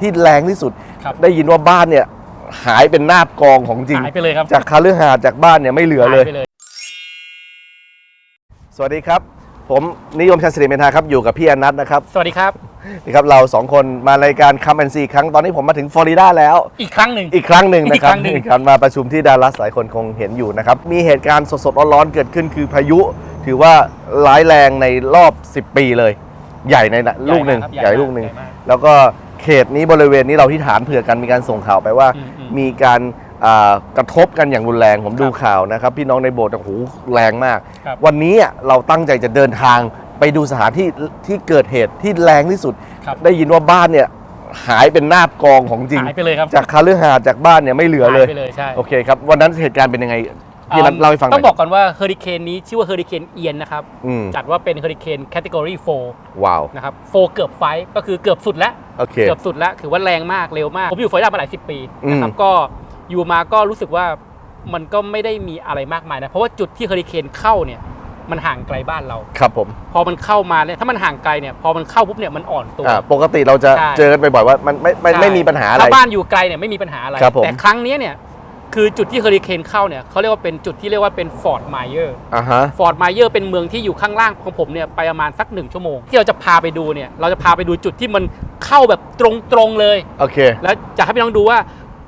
ที่แรงที่สุด ครับได้ยินว่าบ้านเนี่ยหายเป็นนาบกองของจริง หายไปเลยครับจากคาลือหาดจากบ้านเนี่ยไม่เหลือเลย หายไปเลย สวัสดีครับ ผมนิยมชันสิริเมธาครับอยู่กับพี่อนัทนะครับสวัสดีครับ นี่ครับเราสองคนมารายการคัมแอนซีครั้งตอนนี้ผมมาถึงฟลอริดาแล้ว อีกครั้งหนึ่ง อีกครั้งหนึ่งนะครับอีกครั้งหนึ่งการมาประชุมที่ดัลลัสหลายคนคงเห็นอยู่นะครับ มีเหตุการณ์สดๆร้อนๆเกิดขึ้นคือพายุ ถือว่าร้ายแรงในรอบ 10 ปีเลย ใหญ่ในนะลูกหนึ่งครับใหญ่ลูกหนึ่งใญ่มากแล้วก็ เขตนี้บริเวณนี้เราที่ฐานเผื่อกันมีการส่งข่าวไปว่า อืมอืมมีการอ่ากระทบกันอย่างรุนแรงผมดูครับข่าวนะครับ พี่น้องในโบสถ์โอ้โหแรงมาก ครับ วันนี้อะเราตั้งใจจะเดินทางไปดูสถานที่ที่เกิดเหตุที่แรงที่สุด ครับได้ยินว่าบ้านเนี่ยหายเป็นนาบกองของจริง หายไปเลยครับจากคาลือหาดจากบ้านเนี่ยไม่เหลือเลย หายไปเลยใช่ โอเคครับ วันนั้นเหตุการณ์เป็นยังไง พี่นัทเล่าให้ฟังหน่ต้ออย งบอกก่อนว่าเฮอริเคนนี้ชื่อว่าเฮอริเคนเอียนนะครับ อืม จัดว่าเป็นเฮอริเคนแคตตากรี4ว้าวนะครับ4เกือบไฟก็คือเกือบสุดแล้ว โอเค เกือบสุดแล้วถือว่าแรงมากเร็วมาก ผมอยู่ฟลอริดามาหลายสิบปีนะครับอืม ก็อยู่มาก็รู้สึกว่ามันก็ไม่ได้มีอะไรมากมายนะ เพราะว่าจุดที่เฮอริเคนเข้าเนี่ยมันห่างไกลบ้านเรา ครับผมพอมันเข้ามาเนี่ยถ้ามันห่างไกลเนี่ยพอมันเข้าปุ๊บเนี่ยมันอ่อนตัว อ่าปกติเราจะใช่ เจอกันบ่อยๆว่ามันไม่ไม่ไม่มีปัญหาอะไร ถ้าบ้านอยู่ไกลเนี่ยไม่มีปัญหาอะไร ครับผม แต่ครั้งเนี้ยเนี่ย คือจุดที่เฮอริเคนเข้าเนี่ยเขาเรียกว่าเป็นจุดที่เรียกว่าเป็นฟอร์ดไมเออร์อ่าฮะฟอร์ดไมเออร์เป็นเมืองที่อยู่ข้างล่างของผมเนี่ยไปประมาณสักหนึ่งชั่วโมง ที่เราจะพาไปดูเนี่ยเราจะพาไปดูจุดที่มันเข้าแบบตรงๆเลย โอเค แล้วจะให้พี่น้องดูว่า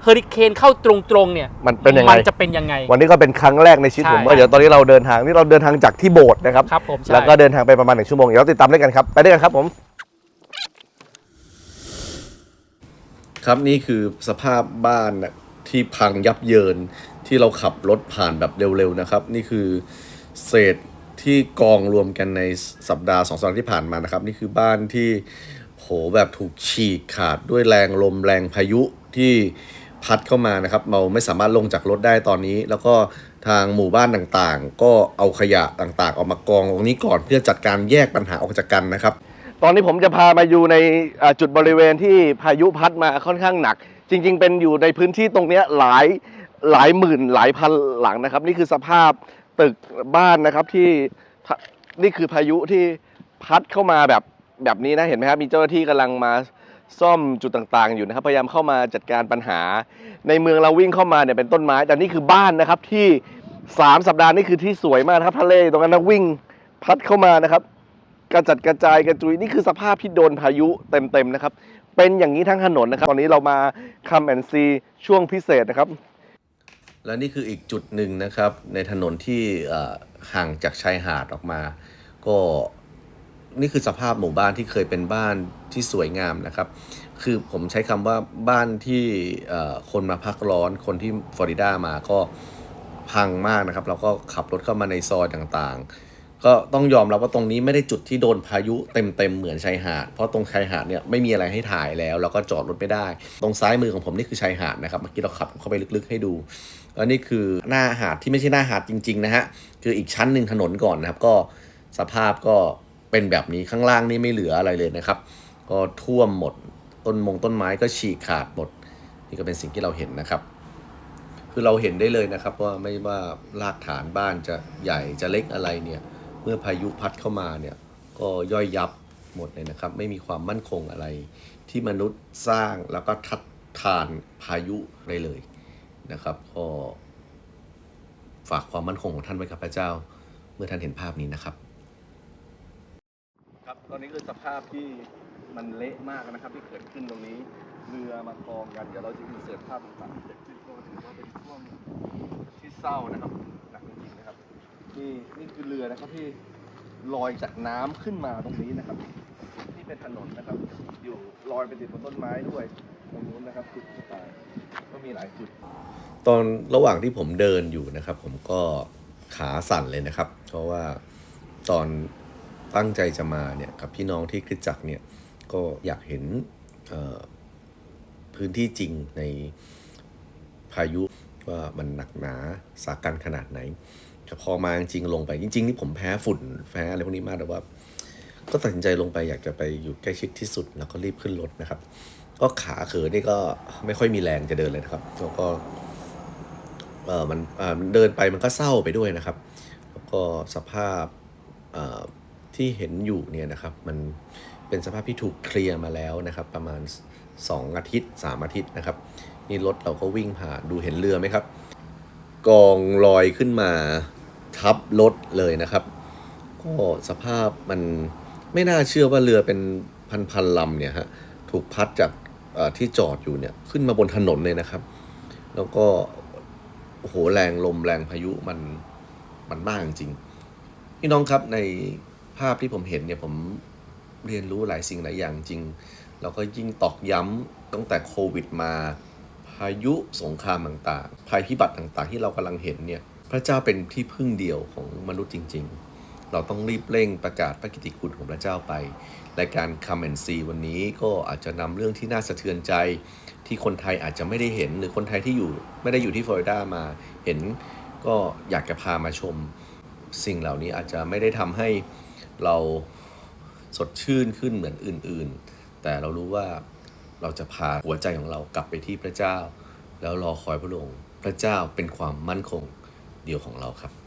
เฮอริเคนเข้าตรงๆเนี่ยมันเป็นยังไง มันจะเป็นยังไง วันนี้ก็เป็นครั้งแรกในชีวิตใช่ ผมว่าเดี๋ยวตอนนี้เราเดินทางนี่เราเดินทางจากที่โบสถ์นะครับ ครับผมใช่ แล้วก็เดินทางไปประมาณหนึ่งชั่วโมงเดี๋ยวเราติดตามด้วยกันครับ ไปด้วยกันครับผม ครับนี่คือสภาพบ้านน่ะ ที่พังยับเยินที่เราขับรถผ่านแบบเร็วๆนะครับ นี่คือเศษที่กองรวมกันในสัปดาห์สองสัปดาห์ที่ผ่านมานะครับ นี่คือบ้านที่โหแบบถูกฉีกขาดด้วยแรงลมแรงพายุที่พัดเข้ามานะครับ เราไม่สามารถลงจากรถได้ตอนนี้ แล้วก็ทางหมู่บ้านต่างๆ ก็เอาขยะต่างๆ ออกมากองตรงนี้ก่อนเพื่อจัดการแยกปัญหาออกจากกันนะครับ ตอนนี้ผมจะพามาอยู่ในจุดบริเวณที่พายุพัดมาค่อนข้างหนัก จริง ๆ เป็นอยู่ในพื้นที่ตรงเนี้ยหลายหลายหมื่นหลายพันหลังนะครับ นี่คือสภาพตึกบ้านนะครับที่ทะนี่คือพายุที่พัดเข้ามาแบบแบบนี้นะเห็นไหมครับมีเจ้าหน้าที่กำลังมาซ่อมจุดต่าง ๆ อยู่นะครับ พยายามเข้ามาจัดการปัญหา ในเมืองเราวิ่งเข้ามาเนี่ยเป็นต้นไม้ แต่นี่คือบ้านนะครับที่สามสัปดาห์นี่คือที่สวยมากนะครับทะเลตรงนั้นนะวิ่งพัดเข้ามานะครับ กระจัดกระจายกระจุยนี่คือสภาพที่โดนพายุเต็มๆนะครับ เป็นอย่างนี้ทั้งถนนนะครับ ตอนนี้เรามาคัมแอนซีช่วงพิเศษนะครับ และนี่คืออีกจุดหนึ่งนะครับ ในถนนที่ห่างจากชายหาดออกมา ก็นี่คือสภาพหมู่บ้านที่เคยเป็นบ้านที่สวยงามนะครับ คือผมใช้คำว่าบ้านที่คนมาพักร้อนคนที่ฟลอริดามาก็พังมากนะครับ เราก็ขับรถเข้ามาในซอยต่างๆ ก็ต้องยอมรับว่าตรงนี้ไม่ได้จุดที่โดนพายุเต็มๆเหมือนชายหาด เพราะตรงชายหาดเนี่ยไม่มีอะไรให้ถ่ายแล้ว แล้วก็จอดรถไม่ได้ ตรงซ้ายมือของผมนี่คือชายหาดนะครับ เมื่อกี้เราขับเข้าไปลึกๆให้ดูแล้วนี่คือหน้าหาดที่ไม่ใช่หน้าหาดจริงๆนะฮะ คืออีกชั้นหนึ่งถนนก่อนนะครับ ก็สภาพก็เป็นแบบนี้ข้างล่างนี่ไม่เหลืออะไรเลยนะครับ ก็ท่วมหมด ต้นมงต้นไม้ก็ฉีกขาดหมด นี่ก็เป็นสิ่งที่เราเห็นนะครับคือเราเห็นได้เลยนะครับว่าไม่ว่ารากฐานบ้านจะใหญ่จะเล็กอะไรเนี่ย เมื่อพายุพัดเข้ามาเนี่ยก็ย่อยยับหมดเลยนะครับ ไม่มีความมั่นคงอะไร ที่มนุษย์สร้างแล้วก็ทัดทานพายุได้เลยนะครับก็ฝากความมั่นคงของท่านไว้กับพระเจ้า เมื่อท่านเห็นภาพนี้นะครับ ครับตอนนี้คือสภาพที่มันเละมากนะครับที่เกิดขึ้นตรงนี้เรือมากองกันเดี๋ยวเราจะอินเสิร์ตภาพต่างๆเกิดขึ้นก็ถือว่าเป็นช่วงที่เศร้านะครับหนักจริงๆนะครับ นี่นี่คือเรือนะครับที่ลอยจากน้ำขึ้นมาตรงนี้นะครับที่เป็นถนนนะครับ อยู่ลอยไปติดบนต้นไม้ด้วย ตรงนู้นนะครับจุดต่างก็มีหลายจุด ตอนระหว่างที่ผมเดินอยู่นะครับ ผมก็ขาสั่นเลยนะครับ เพราะว่าตอนตั้งใจจะมาเนี่ยกับพี่น้องที่คริสจักรเนี่ยก็อยากเห็นพื้นที่จริงในพายุว่ามันหนักหนาสากันขนาดไหน แต่พอมาจริงลงไป จริงๆนี่ผมแพ้ฝุ่นแพ้อะไรพวกนี้มากแต่ว่า ก็ตัดสินใจลงไปอยากจะไปอยู่ใกล้ชิดที่สุดแล้วก็รีบขึ้นรถนะครับ ก็ขาเขินนี่ก็ไม่ค่อยมีแรงจะเดินเลยนะครับแล้วก็เออมันเออเดินไปมันก็เศร้าไปด้วยนะครับ แล้วก็สภาพเอ่อที่เห็นอยู่เนี่ยนะครับ มันเป็นสภาพที่ถูกเคลียร์มาแล้วนะครับ ประมาณ 2 อาทิตย์ 3 อาทิตย์นะครับ นี่รถเราก็วิ่งผ่านดูเห็นเรือไหมครับ กองลอยขึ้นมา ทับรถเลยนะครับ ก็สภาพมันไม่น่าเชื่อว่าเรือเป็นพันๆลำเนี่ยฮะถูกพัดจากที่จอดอยู่เนี่ยขึ้นมาบนถนนเลยนะครับ แล้วก็โหแรงลมแรงพายุมันมันมากจริงพี่น้องครับในภาพที่ผมเห็นเนี่ยผมเรียนรู้หลายสิ่งหลายอย่างจริง แล้วก็ยิ่งตอกย้ำตั้งแต่โควิดมา พายุสงครามต่างๆ ภัยพิบัติต่างๆ ที่เรากำลังเห็นเนี่ย พระเจ้าเป็นที่พึ่งเดียวของมนุษย์จริง ๆ เราต้องรีบเร่งประกาศพระกิติคุณของพระเจ้าไปรายการ Come and See วันนี้ก็อาจจะนำเรื่องที่น่าสะเทือนใจ ที่คนไทยอาจจะไม่ได้เห็น หรือคนไทยที่อยู่ไม่ได้อยู่ที่ฟลอริดามาเห็นก็อยากจะพามาชม สิ่งเหล่านี้อาจจะไม่ได้ทำให้เราสดชื่นขึ้นเหมือนอื่นๆ แต่เรารู้ว่าเราจะพาหัวใจของเรากลับไปที่พระเจ้า แล้วรอคอยพระองค์พระเจ้าเป็นความมั่นคง เดียวของเราครับ